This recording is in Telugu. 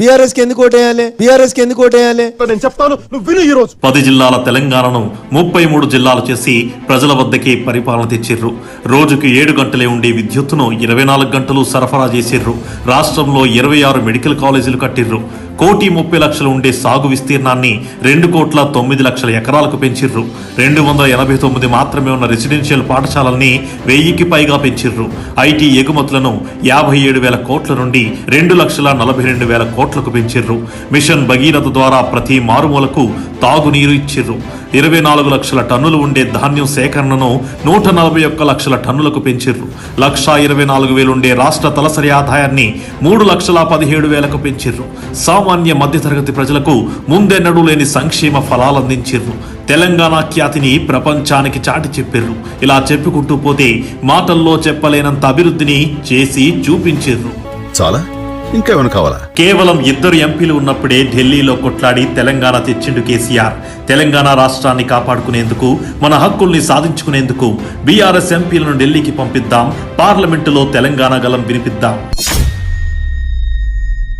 బీఆర్ఎస్కి ఎందుకు ఓటేయాలి? బీఆర్ఎస్కి ఎందుకు ఓటేయాలి? నేను చెప్తాను నువ్వు విను ఈ రోజు. పది జిల్లాల తెలంగాణను ముప్పై మూడు జిల్లాలు చేసి ప్రజల వద్దకే పరిపాలన తెచ్చిర్రు. రోజుకు ఏడు గంటలే ఉండే విద్యుత్తును ఇరవై నాలుగు గంటలు సరఫరా చేసిర్రు. రాష్ట్రంలో ఇరవై ఆరు మెడికల్ కాలేజీలు కట్టిర్రు. కోటి ముప్పై లక్షలు ఉండే సాగు విస్తీర్ణాన్ని రెండు కోట్ల తొమ్మిది లక్షల ఎకరాలకు పెంచిర్రు. రెండు వందల ఎనభై తొమ్మిది మాత్రమే ఉన్న రెసిడెన్షియల్ పాఠశాలల్ని వెయ్యికి పైగా పెంచిర్రు. ఐటీ ఎగుమతులను యాభై ఏడు వేల కోట్ల నుండి రెండు లక్షల నలభై రెండు వేల కోట్లకు పెంచిర్రు. మిషన్ భగీరథ ద్వారా ప్రతి మారుమూలకు తాగునీరు ఇచ్చిర్రు. ఇరవై నాలుగు లక్షల టన్నులు ఉండే ధాన్యం సేకరణను నూట నలభై ఒక్క లక్షల టన్నులకు పెంచిర్రు. లక్ష ఇరవై నాలుగు వేలు ఉండే రాష్ట్ర తలసరి ఆదాయాన్ని మూడు లక్షల పదిహేడు వేలకు పెంచిర్రు. సామాన్య మధ్యతరగతి ప్రజలకు ముందెన్నడూ లేని సంక్షేమ ఫలాలందించిర్రు తెలంగాణ ఖ్యాతిని ప్రపంచానికి చాటి చెప్పిర్రు. ఇలా చెప్పుకుంటూ పోతే మాటల్లో చెప్పలేనంత అభివృద్ధిని చేసి చూపించిర్రు. చాలా? ఇంకేమైనా కావాలా? కేవలం ఇద్దరు ఎంపీలు ఉన్నప్పుడే ఢిల్లీలో కొట్లాడి తెలంగాణ తెచ్చిండు కేసీఆర్. తెలంగాణ రాష్ట్రాన్ని కాపాడుకునేందుకు మన హక్కుల్ని సాధించుకునేందుకు బీఆర్ఎస్ ఎంపీలను ఢిల్లీకి పంపిద్దాం పార్లమెంటులో తెలంగాణ గలం వినిపిద్దాం.